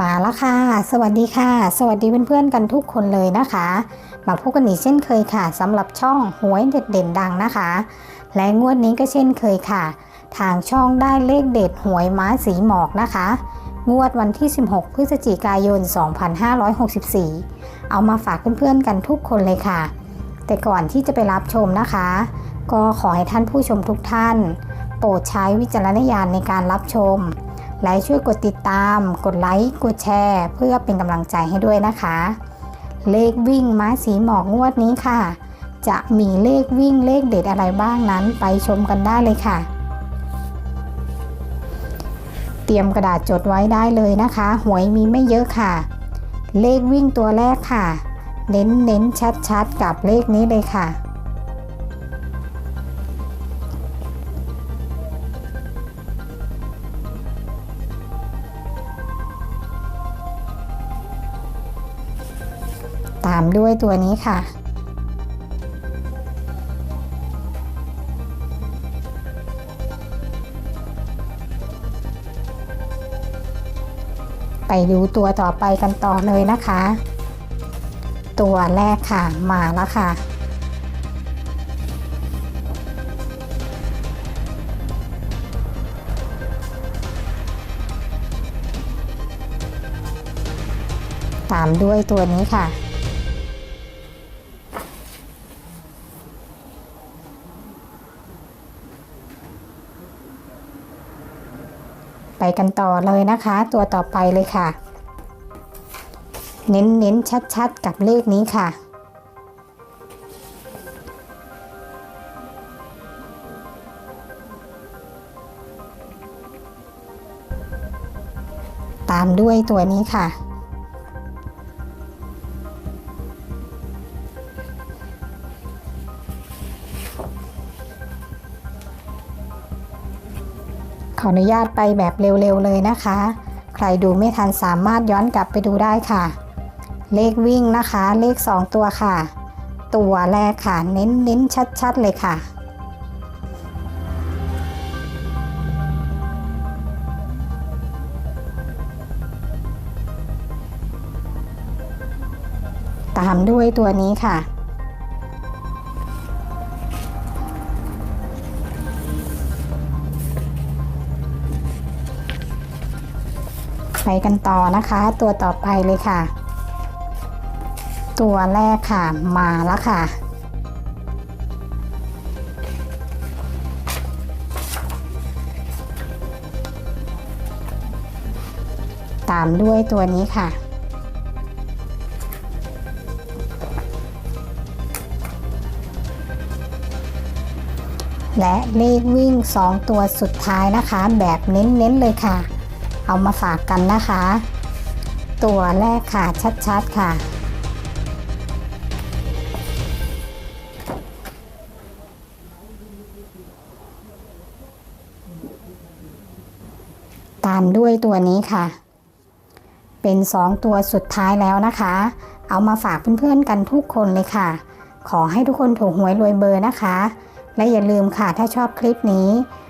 มาแล้วค่ะ สวัสดีค่ะ สวัสดีเพื่อนๆกันทุกคนเลยนะคะ มาพบกันอีกเช่นเคยค่ะสำหรับช่องหวยเด็ดเด่นดังนะคะ และงวดนี้ก็เช่นเคยค่ะ ทางช่องได้เลขเด็ดหวยม้าสีหมอกนะคะ งวดวันที่ 16 พฤศจิกายน 2564 เอามาฝากเพื่อนๆกันทุกคนเลยค่ะ แต่ก่อนที่จะไปรับชมนะคะ ก็ขอให้ท่านผู้ชมทุกท่าน โปรดใช้วิจารณญาณในการรับชม และช่วยกดติดตาม กดไลค์ กดแชร์ เพื่อเป็นกำลังใจให้ด้วยนะคะ เลขวิ่งม้าสีหมอกงวดนี้ค่ะ จะมีเลขวิ่งเลขเด็ดอะไรบ้างนั้นไปชมกันได้เลยค่ะ เตรียมกระดาษจดไว้ได้เลยนะคะ หวยมีไม่เยอะค่ะ เลขวิ่งตัวแรกค่ะ เน้นเน้นชัดชัดๆกับเลขนี้เลยค่ะ ตามด้วยตัวนี้ค่ะ ไปดูตัวต่อไปกันต่อเลยนะคะ ตัวแรกค่ะมาแล้วค่ะตามด้วยตัวนี้ค่ะ ไปกันต่อเลยนะคะ ตัวต่อไปเลยค่ะ เน้นเน้นชัดๆ กับเลขนี้ค่ะ ตามด้วยตัวนี้ค่ะ ขออนุญาตไปแบบเร็วๆเลยนะคะ ใครดูไม่ทันสามารถย้อนกลับไปดูได้ค่ะ เลขวิ่งนะคะ เลข 2 ตัวค่ะ ตัวแรกค่ะ เน้นเน้นชัดๆเลยค่ะตามด้วยตัวนี้ค่ะ ไปกันต่อนะคะ ตัวต่อไปเลยค่ะ ตัวแรกค่ะมาแล้วค่ะ ตามด้วยตัวนี้ค่ะและเลขวิ่ง 2 ตัวสุดท้ายนะคะ แบบเน้นๆเลยค่ะ เอามาฝากกันนะคะ ตัวแรกค่ะชัดๆค่ะ ตามด้วยตัวนี้ค่ะ เป็น 2 ตัวสุดท้ายแล้วนะคะ เอามาฝากเพื่อนๆกันทุกคนเลยค่ะ ขอให้ทุกคนถูกหวยรวยเบอร์นะคะ และอย่าลืมค่ะถ้าชอบคลิปนี้